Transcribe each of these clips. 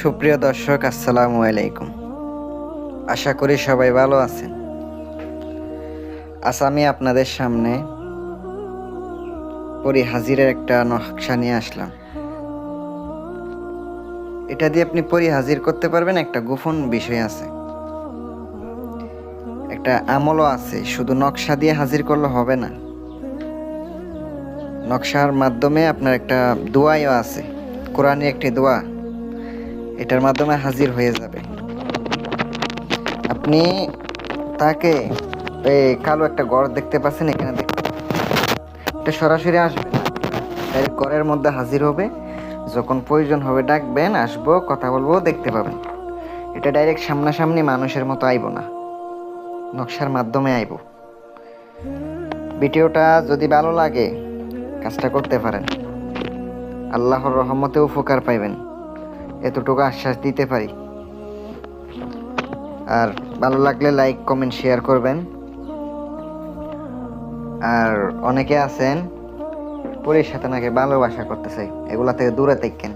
সুপ্রিয় দর্শক, আসসালামু আলাইকুম। আশা করি সবাই ভালো আছেন। আজ আমি আপনাদের সামনে পরি হাজিরের একটা নকশা নিয়ে আসলাম। এটা দিয়ে আপনি পরি হাজির করতে পারবেন, একটা গোপন বিষয় আছে। একটা আমলও আছে, শুধু নকশা দিয়ে হাজির করলে হবে না। নকশার মাধ্যমে আপনার একটা দোয়াইও আছে কোরআনে একটি দোয়া। এটার মাধ্যমে হাজির হয়ে যাবে। আপনি তাকে এই কালো একটা গড় দেখতে পাচ্ছেন এখানে দেখতে এটা সরাসরি আসবে না। গড়ের মধ্যে হাজির হবে। যখন প্রয়োজন হবে ডাকবেন, আসব, কথা বলব, দেখতে পাবেন। এটা ডাইরেক্ট সামনাসামনি মানুষের মতো আইব না। নকশার মাধ্যমে আইব। ভিডিওটা যদি ভালো লাগে, কাজটা করতে পারেন। আল্লাহর রহমতে উপকার পাইবেন। এতটুকু আশ্বাস দিতে পারি। আর ভালো লাগলে লাইক কমেন্ট শেয়ার করবেন। আর অনেকে আছেন, পরির সাথে নাকি ভালোবাসা করতে চাই, এগুলা থেকে দূরে থাকেন।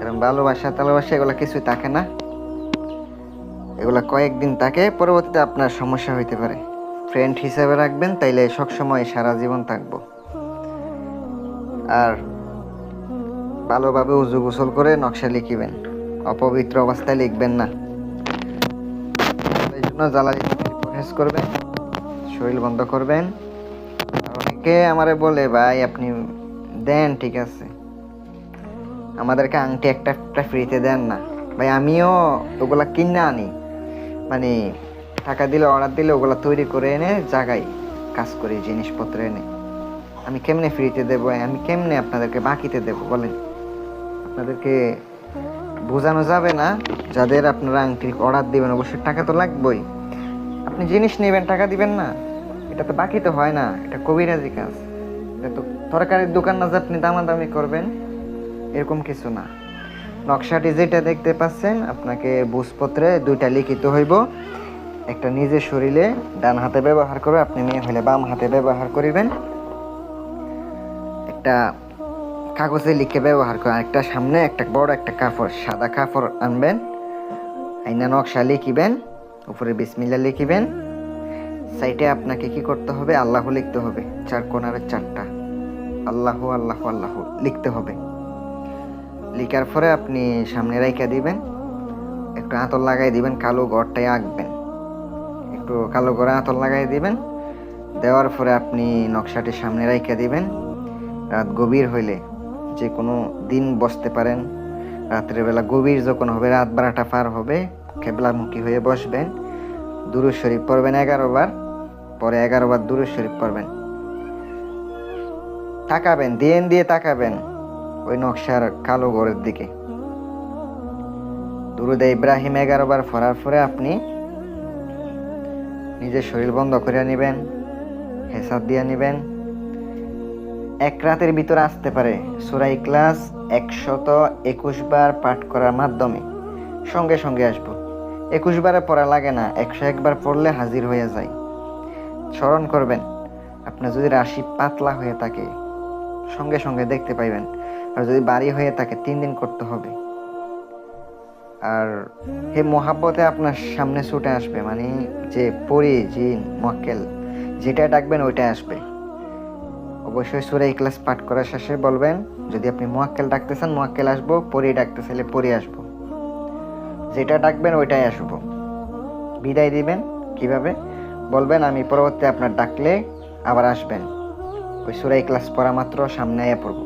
কারণ ভালোবাসা টালোবাসা এগুলা কিছুই থাকে না। এগুলা কয়েকদিন থাকে, পরবর্তীতে আপনার সমস্যা হইতে পারে। ফ্রেন্ড হিসেবে রাখবেন, তাইলে সবসময় সারা জীবন থাকব। আর ভালোভাবে উজু গোসল করে নকশা লিখিবেন। অপবিত্র অবস্থায় লিখবেন না। এই জন্য পরহেজ করবেন, শরীর বন্ধ করবেন। অনেকে আমারে বলে, ভাই, আপনি দেন, ঠিক আছে। আমাদেরকে আংটি একটা একটা ফ্রিতে দেন না। ভাই, আমিও ওগুলা কিনে আনি। মানে টাকা দিলে, অর্ডার দিলে ওগুলা তৈরি করে এনে জাগাই, কাজ করি, জিনিসপত্র এনে। আমি কেমনে ফ্রিতে দেবো? আমি কেমনে আপনাদেরকে বাকিতে দেবো, বলেন? আপনাদেরকে বোঝানো যাবে না, যাদের আপনারা আংটি অর্ডার দিবেন, অবশ্যই টাকা তো লাগবেই। আপনি জিনিস নেবেন, টাকা দিবেন না। এটা তো বাকি তো হয় না, এটা কবিরাজি কাজ। এটা তো তরকারির দোকান না যে আপনি দামাদামি করবেন, এরকম কিছু না। নকশাটি যেটা দেখতে পাচ্ছেন, আপনাকে বুঝপত্রে দুইটা লিখিত হইব। একটা নিজের শরীরে ডান হাতে ব্যবহার করবে, আপনি মেয়ে হলে বাম হাতে ব্যবহার করিবেন। একটা কাগজে লিখে ব্যবহার করেন। একটা সামনে, একটা বড়, একটা কাপড়। সাদা কাপড় আনবেন, আইনা নকশা লিখিবেন, উপরে বিসমিল্লা লিখিবেন। সাইডে আপনাকে কি করতে হবে? আল্লাহ লিখতে হবে। চার কোনারে চারটা। আল্লাহ আল্লাহ আল্লাহ লিখতে হবে। লিখার পরে আপনি সামনে রাইখা দিবেন। একটু আঁতর লাগাই দিবেন, কালো গড়টাই আঁকবেন। একটু কালো গড়ে আঁতর লাগাই দিবেন। দেওয়ার পরে আপনি নকশাটি সামনে রাইখা দিবেন। রাত গভীর হইলে যে কোনো দিন বসতে পারেন। রাত্রের বেলা গভীর যখন হবে, রাত বারোটা পার হবে কেবলামুখী হয়ে বসবেন। দুরুজ শরীফ পড়বেন এগারো বার, পরে এগারো বার দুরুজ শরীফ পড়বেন। তাকাবেন, দিয়ে দিয়ে তাকাবেন ওই নকশার কালো ঘরের দিকে। দুরুদে ইব্রাহিম এগারো বার পড়ার পরে আপনি নিজের শরীর বন্ধ করে নেবেন, হেসাব দিয়ে নেবেন এক রাতের ভিতরে আসতে পারে। সুরাই ক্লাস একশত একুশ বার পাঠ করার মাধ্যমে। সঙ্গে সঙ্গে আসব। একুশ বারে পড়া লাগে না, একশো একবার পড়লে হাজির হয়ে যায় স্মরণ করবেন, আপনার যদি রাশি পাতলা হয়ে থাকে, সঙ্গে সঙ্গে দেখতে পাইবেন। আর যদি বাড়ি হয়ে থাকে, তিন দিন করতে হবে। আর হে মহাব্বতে আপনার সামনে ছুটে আসবে মানে যে পরি, জিন, মক্কেল যেটা ডাকবেন, ওইটাই আসবে। অবশ্যই সুরে ক্লাস পাঠ করার শেষে বলবেন, যদি আপনি মোয়াক্কেল ডাকতে চান মোয়াক্কেল আসব, পরি ডাকতে চাইলে পরি আসব। যেটা ডাকবেন ওইটাই আসব। বিদায় দিবেন, কীভাবে? বলবেন, আমি পরবর্তী আপনার ডাকলে আবার আসবেন। ওই সুরাই ক্লাস পড়া মাত্র সামনে আয়া পড়ব।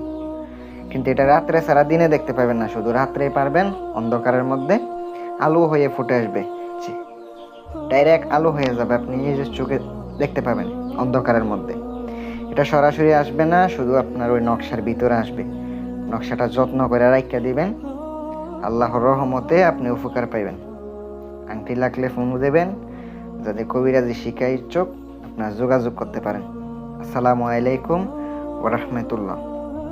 কিন্তু এটা রাত্রে সারা দিনে দেখতে পাবেন না, শুধু রাত্রেই পারবেন, অন্ধকারের মধ্যে আলো হয়ে ফুটে আসবে। ডাইরেক্ট আলো হয়ে যাবে, আপনি নিজের চোখে দেখতে পাবেন অন্ধকারের মধ্যে। এটা সরাসরি আসবে না, শুধু আপনার ওই নকশার ভিতরে আসবে। নকশাটা যত্ন করে রাইকা দিবেন। আল্লাহর রহমতে আপনি উপকার পাইবেন। আংটি লাগলে ফোন দেবেন। যাতে কবিরাজি শিকাই ইচ্ছুক আপনার যোগাযোগ করতে পারেন। আসসালামু আলাইকুম ওরহমতুল্লাহ